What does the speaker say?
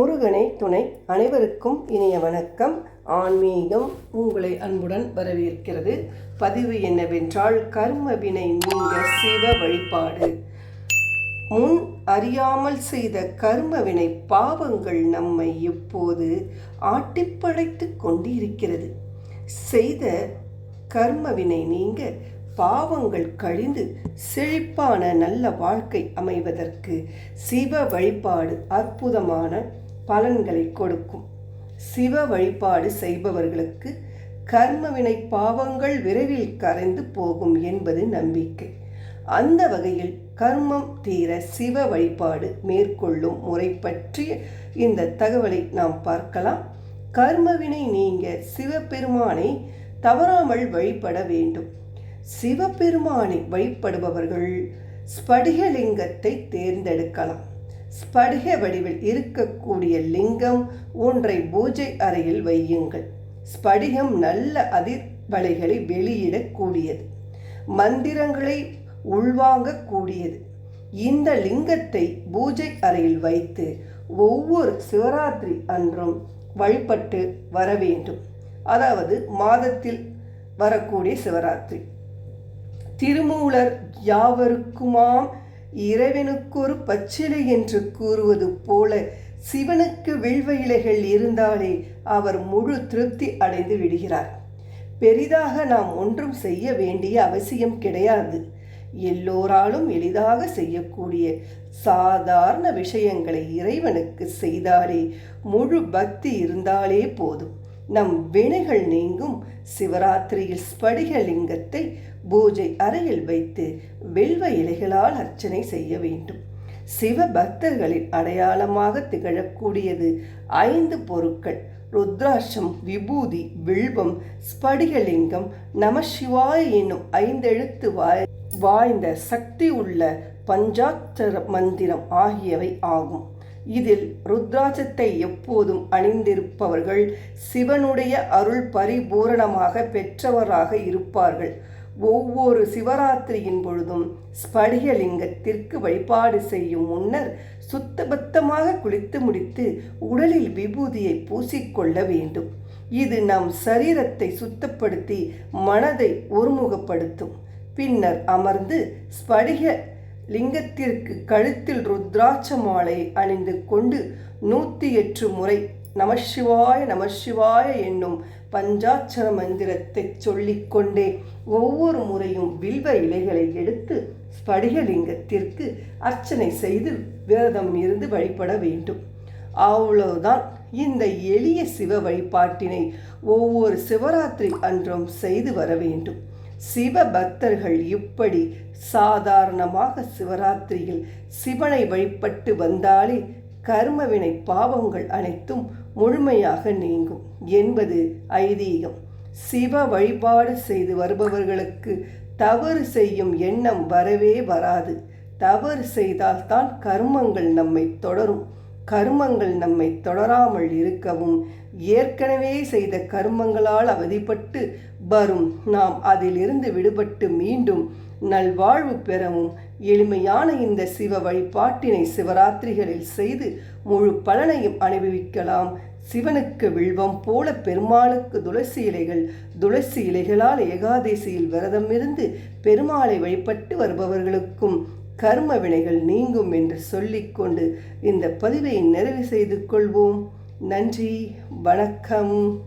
முருகனை துணை அனைவருக்கும் இனிய வணக்கம். ஆன்மீகம் உங்களை அன்புடன் வரவேற்கிறது. பதிவு என்னவென்றால் கர்ம வினை நீங்க சிவ வழிபாடு. முன் அறியாமல் செய்த கர்ம வினை பாவங்கள் நம்மை இப்போது ஆட்டிப்படைத்து கொண்டிருக்கிறது. செய்த கர்ம வினை நீங்க பாவங்கள் கழிந்து செழிப்பான நல்ல வாழ்க்கை அமைவதற்கு சிவ வழிபாடு அற்புதமான பலன்களை கொடுக்கும். சிவ வழிபாடு செய்பவர்களுக்கு கர்மவினை பாவங்கள் விரைவில் கரைந்து போகும் என்பது நம்பிக்கை. அந்த வகையில் கர்மம் தீர சிவ வழிபாடு மேற்கொள்ளும் முறை பற்றிய இந்த தகவலை நாம் பார்க்கலாம். கர்மவினை நீங்க சிவபெருமானை தவறாமல் வழிபட வேண்டும். சிவபெருமானை வழிபடுபவர்கள் ஸ்படிகலிங்கத்தை தேர்ந்தெடுக்கலாம். ஸ்படிக வடிவில் இருக்கக்கூடிய லிங்கம் ஒன்றை பூஜை அறையில் வையுங்கள். ஸ்படிகம் நல்ல அதிர்வலைகளை வெளியிடக்கூடியது. மந்திரங்களை உள்வாங்கக்கூடியது. இந்த லிங்கத்தை பூஜை அறையில் வைத்து ஒவ்வொரு சிவராத்திரி அன்றும் வழிபட்டு வர வேண்டும். அதாவது மாதத்தில் வரக்கூடிய சிவராத்திரி. திருமூலர் யாவருக்குமாம் இறைவனுக்கொரு பச்சிலை என்று கூறுவது போல சிவனுக்கு வில்வ இலைகள் இருந்தாலே அவர் முழு திருப்தி அடைந்து விடுகிறார். பெரிதாக நாம் ஒன்றும் செய்ய வேண்டிய அவசியம் கிடையாது. எல்லோராலும் எளிதாக செய்யக்கூடிய சாதாரண விஷயங்களை இறைவனுக்கு செய்தாலே முழு பக்தி இருந்தாலே போதும். நம் வினைகள் நீங்கும். சிவராத்திரியில் ஸ்படிகலிங்கத்தை பூஜை அறையில் வைத்து வெல்வ இலைகளால் அர்ச்சனை செய்ய வேண்டும். சிவ பக்தர்களின் அடையாளமாக திகழக்கூடியது ஐந்து பொருட்கள். ருத்ராட்சம் விபூதி வில்வம் ஸ்படிகலிங்கம் நமசிவாய என்னும் ஐந்தெழுத்து வாய் வாய்ந்த சக்தி உள்ள பஞ்சாட்சர மந்திரம் ஆகியவை ஆகும். இதில் ருத்ராட்சத்தை எப்போதும் அணிந்திருப்பவர்கள் சிவனுடைய அருள் பரிபூரணமாக பெற்றவராக இருப்பார்கள். ஒவ்வொரு சிவராத்திரியின் பொழுதும் ஸ்படிகலிங்கத்திற்கு வழிபாடு செய்யும் முன்னர் சுத்தபத்தமாக குளித்து முடித்து உடலில் விபூதியை பூசிக்கொள்ள வேண்டும். இது நம் சரீரத்தை சுத்தப்படுத்தி மனதை ஒருமுகப்படுத்தும். பின்னர் அமர்ந்து ஸ்படிக லிங்கத்திற்கு கழுத்தில் ருத்ராட்ச மாலை அணிந்து கொண்டு நூற்றி எட்டு முறை நமசிவாய நமசிவாய என்னும் பஞ்சாட்சர மந்திரத்தை சொல்லிக்கொண்டே ஒவ்வொரு முறையும் வில்வ இலைகளை எடுத்து ஸ்படிகலிங்கத்திற்கு அர்ச்சனை செய்து விரதம் இருந்து வழிபட வேண்டும். அவ்வளவுதான். இந்த எளிய சிவ வழிபாட்டினை ஒவ்வொரு சிவராத்திரி அன்றும் செய்து வர வேண்டும். சிவ பக்தர்கள் இப்படி சாதாரணமாக சிவராத்திரியில் சிவனை வழிபட்டு வந்தாலே கர்மவினை பாவங்கள் அனைத்தும் முழுமையாக நீங்கும் என்பது ஐதீகம். சிவ வழிபாடு செய்து வருபவர்களுக்கு தவறு செய்யும் எண்ணம் வரவே வராது. தவறு செய்தால்தான் கர்மங்கள் நம்மை தொடரும். கர்மங்கள் நம்மை தொடராமல் இருக்கவும் ஏற்கனவே செய்த கர்மங்களால் அவதிப்பட்டு வரும். நாம் அதிலிருந்து விடுபட்டு மீண்டும் நல்வாழ்வு பெறவும் எளிமையான இந்த சிவ வழிபாட்டினை சிவராத்திரிகளில் செய்து முழு பலனையும் அனுபவிக்கலாம். சிவனுக்கு வில்வம் போல பெருமாளுக்கு துளசி இலைகள் துளசி இலைகளால் ஏகாதேசியில் விரதம் இருந்து பெருமாளை வழிபட்டு வருபவர்களுக்கும் கர்ம வினைகள் நீங்கும் என்று சொல்லிக்கொண்டு இந்த பதிவை நிறைவு செய்து கொள்வோம். நன்றி வணக்கம்.